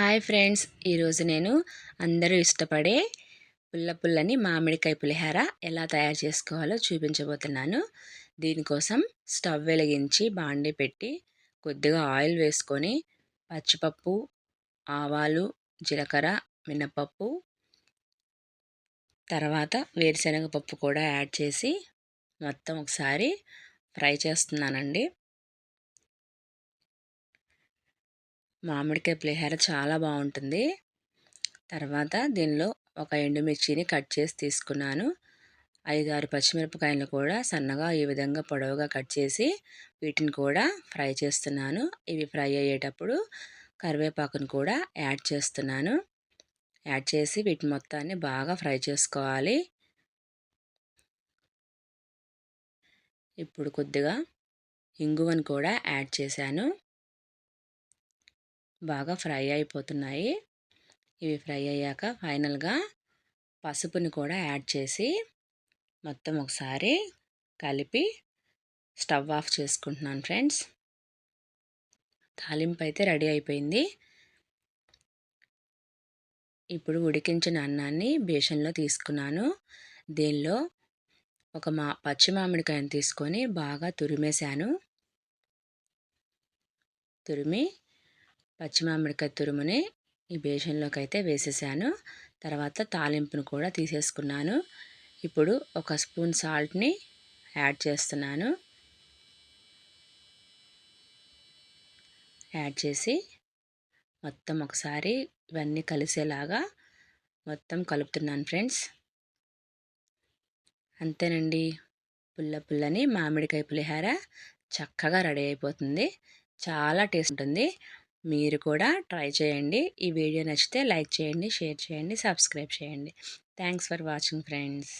Hi friends ఈరోజు నేను అందరూ ఇష్టపడే పుల్ల పుల్లని మామిడికాయ పులిహార ఎలా తయారు చేసుకోవాలో చూపించబోతున్నాను. దీనికోసం స్టవ్ వెలిగించి బాండి పెట్టి కొద్దిగా ఆయిల్ వేసుకొని పచ్చిపప్పు ఆవాలు జీలకర్ర మినపప్పు తర్వాత వేరుశనగ పప్పు కూడా యాడ్ చేసి మొత్తం ఒకసారి ఫ్రై చేస్తున్నానండి. మామిడికాయ పులిహోర చాలా బాగుంటుంది. తర్వాత దీనిలో ఒక ఎండుమిర్చిని కట్ చేసి తీసుకున్నాను. ఐదు ఆరు పచ్చిమిరపకాయలను కూడా సన్నగా ఈ విధంగా పొడవుగా కట్ చేసి వీటిని కూడా ఫ్రై చేస్తున్నాను. ఇవి ఫ్రై అయ్యేటప్పుడు కరివేపాకును కూడా యాడ్ చేస్తున్నాను. యాడ్ చేసి వీటి మొత్తాన్ని బాగా ఫ్రై చేసుకోవాలి. ఇప్పుడు కొద్దిగా ఇంగువను కూడా యాడ్ చేశాను. బాగా ఫ్రై అయిపోతున్నాయి. ఇవి ఫ్రై అయ్యాక ఫైనల్గా పసుపుని కూడా యాడ్ చేసి మొత్తం ఒకసారి కలిపి స్టవ్ ఆఫ్ చేసుకుంటున్నాను ఫ్రెండ్స్. తాలింపు అయితే రెడీ అయిపోయింది. ఇప్పుడు ఉడికించిన అన్నాన్ని బేషన్లో తీసుకున్నాను. దీనిలో ఒక మా పచ్చి మామిడికాయను తీసుకొని బాగా తురిమేశాను. తురిమి పచ్చి మామిడికాయ తురుముని ఈ బేషన్లోకి అయితే వేసేసాను. తర్వాత తాలింపును కూడా తీసేసుకున్నాను. ఇప్పుడు ఒక స్పూన్ సాల్ట్ని యాడ్ చేస్తున్నాను. యాడ్ చేసి మొత్తం ఒకసారి ఇవన్నీ కలిసేలాగా మొత్తం కలుపుతున్నాను ఫ్రెండ్స్. అంతేనండి. పుల్ల పుల్లని మామిడికాయ పులిహార చక్కగా రెడీ అయిపోతుంది. చాలా టేస్ట్ ఉంటుంది. మీరు కూడా ట్రై చేయండి. ఈ వీడియో నచ్చితే లైక్ చేయండి షేర్ చేయండి సబ్స్క్రైబ్ చేయండి. Thanks for watching friends.